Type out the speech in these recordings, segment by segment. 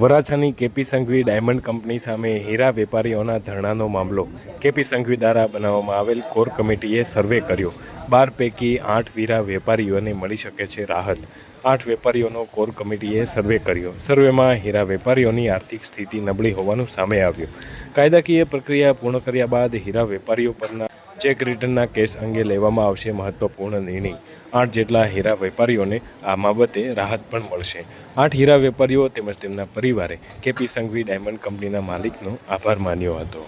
વરાછાની KP Sanghvi diamond company સામે હીરા વેપારીઓના ધરણાનો મામલો. કેપી સંઘવી દ્વારા બનાવવામાં આવેલ કોર કમિટીએ સર્વે કર્યો. બાર પૈકી આઠ હીરા વેપારીઓને મળી શકે છે રાહત. આઠ વેપારીઓનો કોર કમિટીએ સર્વે કર્યો. સર્વેમાં હીરા વેપારીઓની આર્થિક સ્થિતિ નબળી હોવાનું સામે આવ્યું. કાયદાકીય પ્રક્રિયા પૂર્ણ કર્યા બાદ હીરા વેપારીઓ પરના ચેક રિટર્નના કેસ અંગે લેવામાં આવશે મહત્વપૂર્ણ નિર્ણય. આઠ જેટલા હીરા વેપારીઓને આ બાબતે રાહત પણ મળશે. આઠ હીરા વેપારીઓ તેમજ તેમના પરિવારે કેપી સંઘવી ડાયમંડ કંપનીના માલિકનો આભાર માન્યો હતો.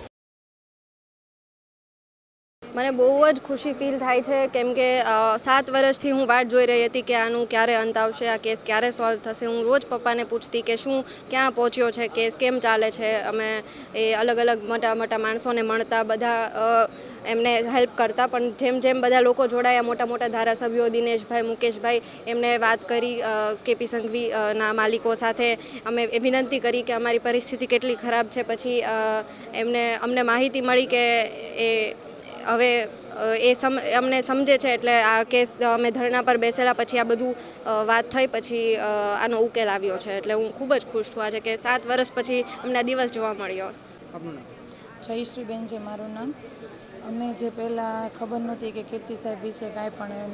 મને બહુ જ ખુશી ફીલ થાય છે, કેમ કે સાત વર્ષથી હું વાટ જોઈ રહી હતી કે આનું ક્યારે અંત આવશે, આ કેસ ક્યારે સોલ્વ થશે. હું રોજ પપ્પાને પૂછતી કે શું, ક્યાં પહોંચ્યો છે, કેસ કેમ ચાલે છે? અમે એ અલગ અલગ મોટા મોટા માણસોને મળતા બધા એમને હેલ્પ કરતા. પણ જેમ જેમ બધા લોકો જોડાયા મોટા મોટા ધારાસભ્યો દિનેશભાઈ મુકેશભાઈ એમને વાત કરી કેપી સંઘવી ના માલિકો સાથે અમે એ વિનંતી કરી કે અમારી પરિસ્થિતિ કેટલી ખરાબ છે. પછી એમને અમને માહિતી મળી કે એ હવે એ સમ અમને સમજે છે એટલે આ કેસ અમે ધરણા પર બેસેલા. પછી આ બધું વાત થઈ. પછી આનો ઉકેલ આવ્યો છે. એટલે હું ખૂબ જ ખુશ છું આજે કે સાત વર્ષ પછી અમને દિવસ જોવા મળ્યો. જયશ્રીબેન છે મારું નામ. અમે જે પહેલાં ખબર નહોતી કે કીર્તિ સાહેબ વિશે કાંઈ પણ એમ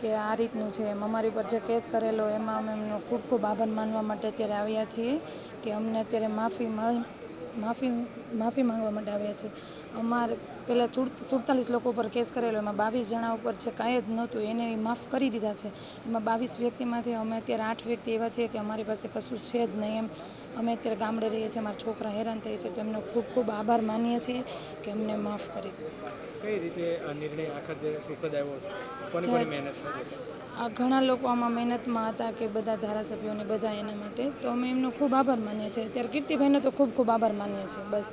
કે આ રીતનું છે એમ. અમારી ઉપર જે કેસ કરેલો એમાં અમે એમનો ખૂબ ખૂબ આભાર માનવા માટે અત્યારે આવ્યા છીએ કે અમને અત્યારે માફી માફી માફી માંગવા માટે આવ્યા છે. અમારે પહેલાં સુડતાલીસ લોકો પર કેસ કરેલો એમાં બાવીસ જણા ઉપર છે કાંઈ જ નહોતું એને માફ કરી દીધા છે. એમાં બાવીસ વ્યક્તિમાંથી અમે અત્યારે આઠ વ્યક્તિ એવા છીએ કે અમારી પાસે કશું છે જ નહીં એમ. અમે અત્યારે ગામડે રહીએ છીએ અમારા છોકરા હેરાન થઈ છે તો એમનો ખૂબ ખૂબ આભાર માનીએ છીએ કે અમને માફ કરી. કઈ રીતે નિર્ણય સુખદ આવ્યો મહેનત આ ઘણા લોકો આમાં મહેનતમાં હતા કે બધા ધારાસભ્યોને બધા એના માટે તો અમે એમનો ખૂબ આભાર માનીએ છીએ. અત્યારે કીર્તિભાઈનો તો ખૂબ ખૂબ આભાર માનીએ છીએ બસ.